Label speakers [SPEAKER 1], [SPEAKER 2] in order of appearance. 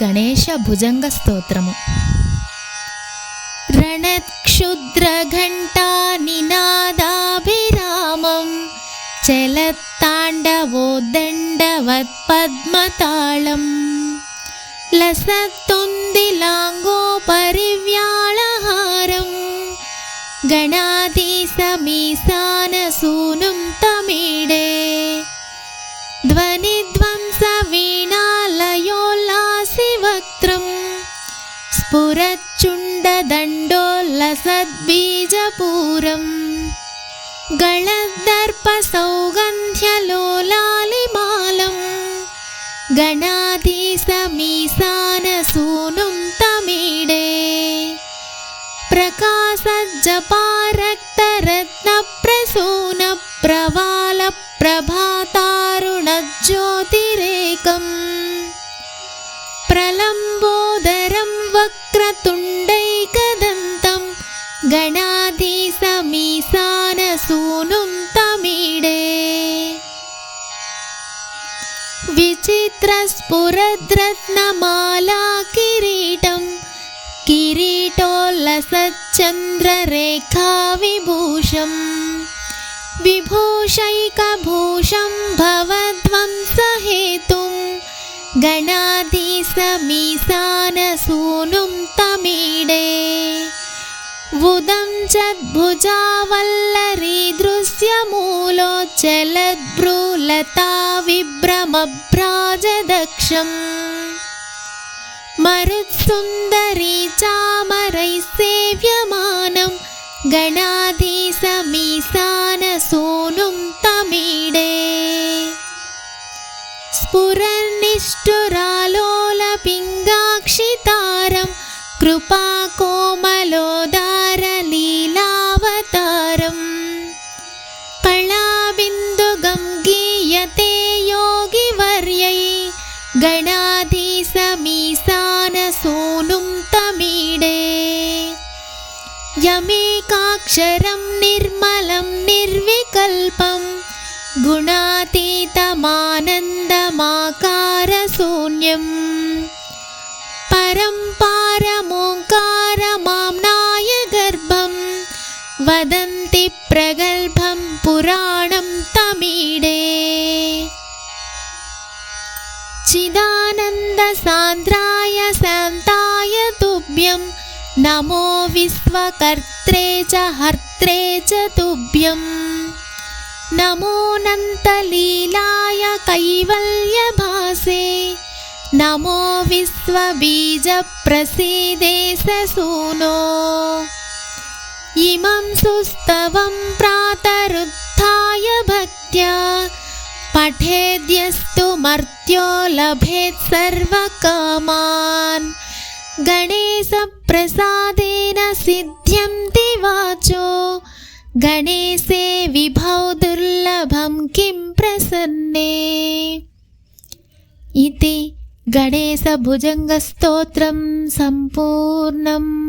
[SPEAKER 1] गणेशभुजङ्गस्तोत्रम्। रणक्षुद्रघण्टानिनादाभिरामं चलत्ताण्डवोद्दण्डवत्पद्मताळम् लसत्तुन्दिलाङ्गोपरिव्याळहारम् गणादिसमीसानसूनुं स्फुरच्चुण्डदण्डोल्लसद्बीजपूरम् गणदर्पसौगन्ध्यलोलालिमालम् गणाधिसमीसानसूनुं तमीडे प्रकाशजपारक्तरत्नप्रसूनप्रवालप्रभातारुणज्योतिरेकम् गणाधिसमीसानसूनुं तमीडे विचित्रस्फुरद्रत्नमाला किरीटं किरीटोल्लसच्चन्द्ररेखाविभूषम् विभूषैकभूषं भवध्वंसहेतुं गणाधिसमीसानसूनुं तमीडे बुधं चद्भुजावल्लरीदृश्यमूलोच्चलद्भ्रूलता विभ्रमभ्राजदक्षम् मरुत्सुन्दरी चामरैः सेव्यमानं गणाधिसमीसानसूनुं तमीडे। स्फुरन्निष्ठुरालोलपिङ्गाक्षितारं कृपाकोमलोदारलीलावतारम् गणाधिसमीसानसूनुं तमीडे। यमेकाक्षरं निर्मलं निर्विकल्पं गुणातीतमानन्दमाकारशून्यम् परं पारमोङ्कारमाम्नाय गर्भं वदन्ति प्रगल्भं चिदानन्दसान्द्राय शान्ताय तुभ्यं। नमो विश्वकर्त्रे च हर्त्रे च तुभ्यं। नमोऽनन्तलीलाय कैवल्यभासे। नमो विश्वबीजप्रसीदे ससूनो। इमं सुस्तवं प्रातरुत्थाय भक्त्या पठेद्यस्तु मर्त्यो लभेत् सर्वकामान्। गणेशप्रसादेन सिद्ध्यन्ति वाचो गणेशे विभौ दुर्लभं किं प्रसन्ने? इति गणेशभुजङ्गस्तोत्रं सम्पूर्णम्